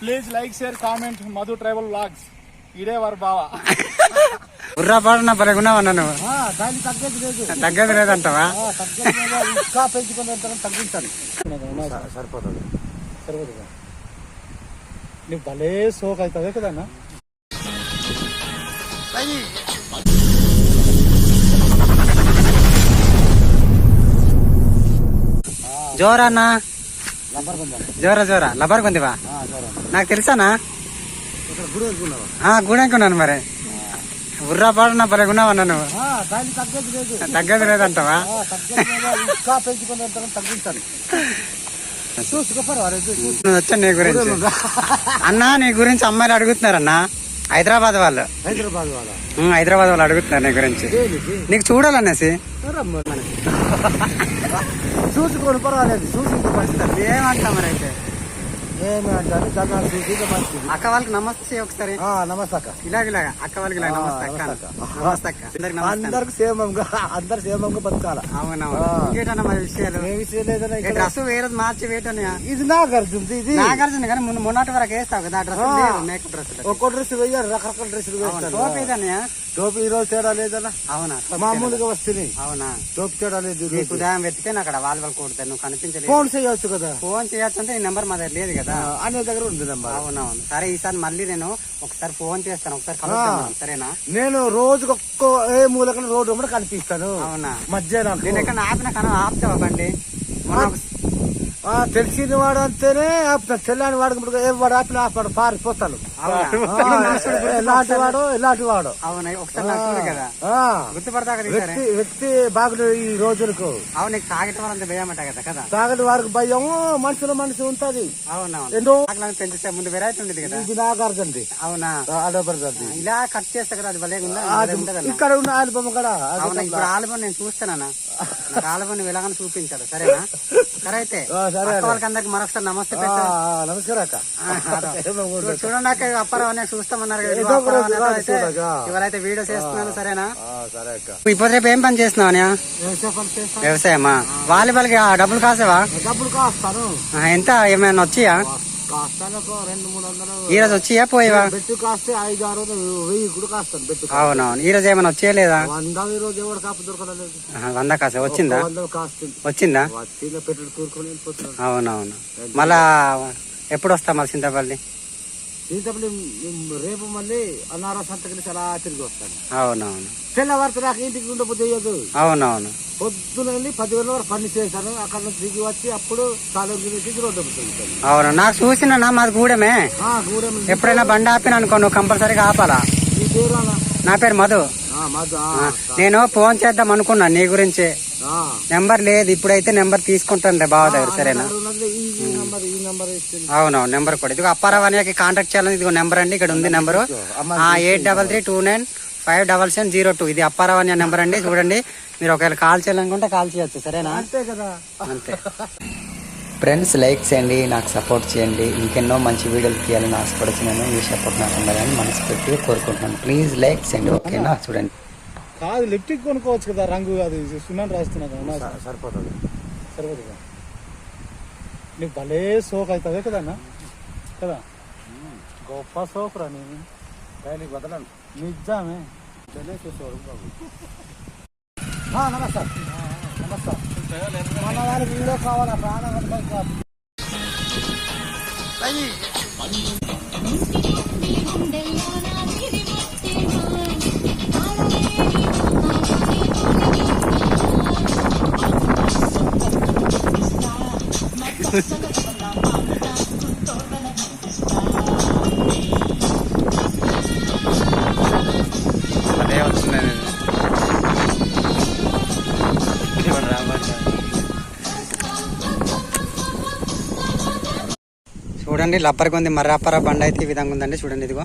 Please like share comment Madhu tribal vlogs ఇదే వారు బావ. బుర్రా పాడున్న బలగున్నావన్నా నువ్వు దాన్ని తగ్గేది లేదు. తగ్గదు లేదంటావా? తగ్గేది లేదు. ఇంకా పెంచుకుని తగ్గించాలి. సరిపోతుంది. సరిపోతుంది? నీకు భలే సోక్ అవుతుంది కదా అన్న. జోరన్నా లంబర్ కొందాం జోరా జోరా. లబర్ కొందివా నాకు తెలుసానా? గుడి గుణకున్నాను మరి. బుర్రా పాడున్న బలగున్నావన్నా నువ్వు తగ్గేది లేదు. తగ్గదు లేదంటావా వచ్చాను నీ గురించి. అన్నా నీ గురించి అమ్మాయిలు అడుగుతున్నారన్నా. హైదరాబాద్ వాళ్ళు. హైదరాబాద్ వాళ్ళ? హైదరాబాద్ వాళ్ళు అడుగుతున్నారు నీ గురించి. నీకు చూడాలనేసి. చూసుకోండి పర్వాలేదు. చూసుకుంటే మంచిది ఏమంటా మరి అయితే? ఏమి అంటారు? జనాలు చూసి మంచిది అక్క వాళ్ళకి నమస్తే ఒకసారి. నమస్తే అక్క. ఇలాగ ఇలాగ అక్క వాళ్ళకి ఇలాగ నమస్తే అక్క నమస్తే అక్క. అందరికి సేమంగా అందరు సేమంగా బతకాల. అవునవును. ఆ. ఇంకేటన్నా మరి విషయాలు? ఏ విషయం లేదన్నా ఈ ఇక్కడ? డ్రెస్ వేరేది మార్చి ఇది నాగార్జున ఇది. నాగార్జున కానీ మొన్న మొన్నటి వరకు వేస్తావు కదా డ్రెస్. లేదు మేకప్ డ్రెస్ ఒక్కో డ్రెస్ వెయ్యారు రకరకాల డ్రెస్సులు వేస్తారు టోపీ ఏదన్నయ్య? టోపీ ఈ రోజు తేడా లేదన్నా? అవునా? మామూలుగా వస్తున్నాయి అవునా? టోపీ తేడా లేదు ఈ. ఉదయం వెతికాను అక్కడ వాళ్ళు వాళ్ళు కొడతాను నువ్వు కనిపించలేదు. ఫోన్ చేయొచ్చు కదా. ఫోన్ చేయొచ్చు అంటే నీ నెంబర్ మా దగ్గర లేదు కదా. ఆ, అనే దగ్గర ఉంది నెంబర్ అవునవును. సరే ఈసారి మళ్ళీ నేను ఒకసారి ఫోన్ చేస్తాను. ఒకసారి కలుద్దాం సరేనా? నేను రోజుకి ఒక్క ఏ మూలకన రోడ్డు కూడా కనిపిస్తాను. అవునా? మధ్యాహ్నం నేను ఎక్కడ ఆపిన కన ఆపుతావా బండి? తెలిసిన వాడు అంటేనే ఆపుతాను తెల్లని వాడు ఇప్పుడు ఏ వాడు ఆపిన ఆపాడు? ఆ, ఎలాంటి వాడు ఎలాంటి వాడు. వ్యక్తి వ్యక్తి బాగుంది ఈ రోజులకు. తాగటం వారికి భయం మనుషుల మనిషి ఉంటది. ఎన్నో పెంచితే ముందు వెరైటీ ఉండేది కదా. ఇది నాగార్జునది. అవునా? ఇలా కట్ చేస్తా కదా అది భలే. ఇక్కడ ఉన్న ఆల్బమ్ కూడా. ఇప్పుడు ఆల్బమ్ నేను చూస్తానన్నా. ఆల్బమ్ వెళ్ళగానే చూపించాడు సరేనా? సరే అయితే ఆ, సరే అక్క వాళ్ళకి అందరికి మరొకసారి నమస్తే నమస్కారం అక్క. చూడండి అక్క అప్పారావు అనే చూస్తామన్నారు. ఇవాళైతే వీడియో చేస్తున్నాను సరేనా? ఆ, సరే అక్క. ఇప్పుడు రేపు ఏం పని చేస్తున్నావు? వ్యవసాయమా? వాలీబాల్ డబ్బులు కాసేవా? డబ్బులు కాస్తాను. ఆ, ఎంత? ఏమైనా వచ్చియా? కాస్తాను ఒక రెండు మూడు వందలు. ఈ రోజు వచ్చియా పోయేవా? బెట్టు కాస్తే ఐదు ఆరు వందలు వెయ్యి కూడా కాస్తాను బెట్టు అవునవును. ఈ రోజు ఏమైనా వచ్చేయా లేదా? వంద ఈ రోజు ఎవరు కాపు దొరకలేదు వంద కాసే వచ్చిందా? కాస్తుంది. వచ్చిందా? వచ్చిన పెట్టుడు కూరుకొని వెళ్ళిపోతున్నాను అవునవును. మళ్ళా ఎప్పుడు వస్తా మళ్ళీ చింతపల్లి సీతపల్లి రేపు మళ్ళీ అన్నారా సంతకలి చాలా తిరిగి వస్తాను. అవునవును. తెల్లవారితే నాకు ఇంటికి ఉండబుద్ధి అయ్యదు. అవునవును. పొద్దున వెళ్ళి పదివేల వరకు పని చేశాను. అక్కడ నుంచి దిగి వచ్చి అప్పుడు కాలేజీ నుంచి రోడ్డు అవును. నాకు చూసిన మాది గూడెమే. ఎప్పుడైనా బండి ఆపిన అనుకో నువ్వు కంపల్సరీగా ఆపాలా? నీ పేరు మధు. నేను ఫోన్ చేద్దాం అనుకున్నా నీ గురించి. నెంబర్ లేదు. ఇప్పుడైతే నెంబర్ తీసుకుంటాను రే బావ దగ్గర సరేనా? అవునవును నెంబర్ కూడా. ఇదిగో అప్పారావు అనేకి కాంటాక్ట్ చేయాలని ఇదిగో నెంబర్ అండి. ఇక్కడ ఉంది number. Eight double three two nine five double seven zero two. ఇది అప్పారావు అనే నెంబర్ అండి. చూడండి. మీరు ఒకవేళ కాల్ చేయాలనుకుంటే కాల్ చేయొచ్చు సరేనా? అంతే కదా. అంతే. ఫ్రెండ్స్ లైక్ చేయండి నాకు సపోర్ట్ చేయండి. ఇంకెన్నో మంచి వీడియోలు తీయాలని ఆశపడుతున్నాను ఈ సపోర్ట్ నాకు ఉండాలని మనస్ఫూర్తిగా కోరుకుంటున్నాను. ప్లీజ్ లైక్ చేయండి ఓకేనా? చూడండి. కాదు లిప్టిక్ కొనుక్కోవచ్చు కదా రంగు అది సున్నాను రాస్తున్నా కదా సరిపోతుంది. సరిపోతుంది కదా. నీకు భలే సోక్ అవుతుంది కదా అన్న? కదా? గొప్ప సోక్ రా నేను నీకు వదలను. నిజమే. నమస్తే నమస్తే మన వాళ్ళకి వీడియో కావాలా ప్రాణం అదే చూడండి లబ్బర్ కొంది మర్రాపర బండ అయితే ఈ విధంగా ఉందండి చూడండి ఇదిగో.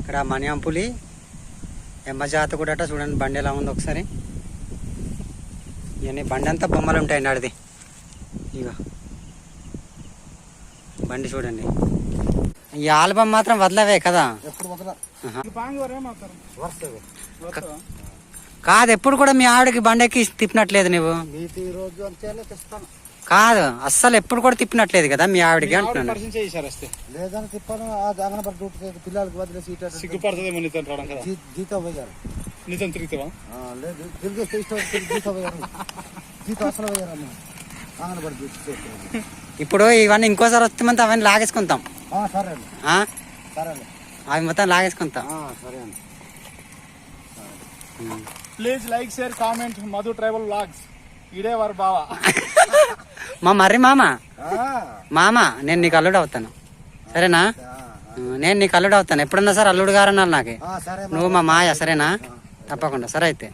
ఇక్కడ మణియాంపులి ఎమ్మజాత కూడా చూడండి బండి ఎలా ఉంది ఒకసారి. ఇవన్నీ బండి అంతా బొమ్మలు ఉంటాయండి ఆడిది ఇగో. బండి చూడండి. ఈ ఆల్బమ్ మాత్రం వదలవే కదా? కాదు ఎప్పుడు కూడా మీ ఆవిడకి బండి ఎక్కి తిప్పినట్లేదు నువ్వు. కాదు అస్సలు ఎప్పుడు కూడా తిప్పినట్లేదు కదా మీ ఆవిడకి అంటున్నాను. లేదని తిప్పాను ఆ పిల్లలకి వదిలేసి ఇటు అటు సిగ్గుపడుతుందేమో నీతో రావడం కదా. జీ- జీతం పోయారు. నీతో తిరుగుతావా? ఆ, లేదు తిరిగేస్తే ఇష్టం వచ్చింది జీతం పోయారు. జీతం అసలు పోయారు అమ్మ. అంగనపడి డ్యూటీ చేస్తారు ఇప్పుడు ఇవన్నీ ఇంకోసారి వస్తే మంది అవన్నీ లాగేసుకుంటాం. ఆ, సరే? సరే అవి మొత్తం లాగేసుకుంటాం. ఆ, సరే అండి. Please like share comment Madhu tribal vlogs ఇడే వారు బావా. మా మర్రి మామ. మామ నేను నీకు అల్లుడు అవుతాను. సరేనా? నేను నీకు అల్లుడు అవుతాను. ఎప్పుడన్నా సార్ అల్లుడు గారు అన్నారు నాకు. నువ్వు మా మాయ సరేనా? తప్పకుండా. సరే అయితే.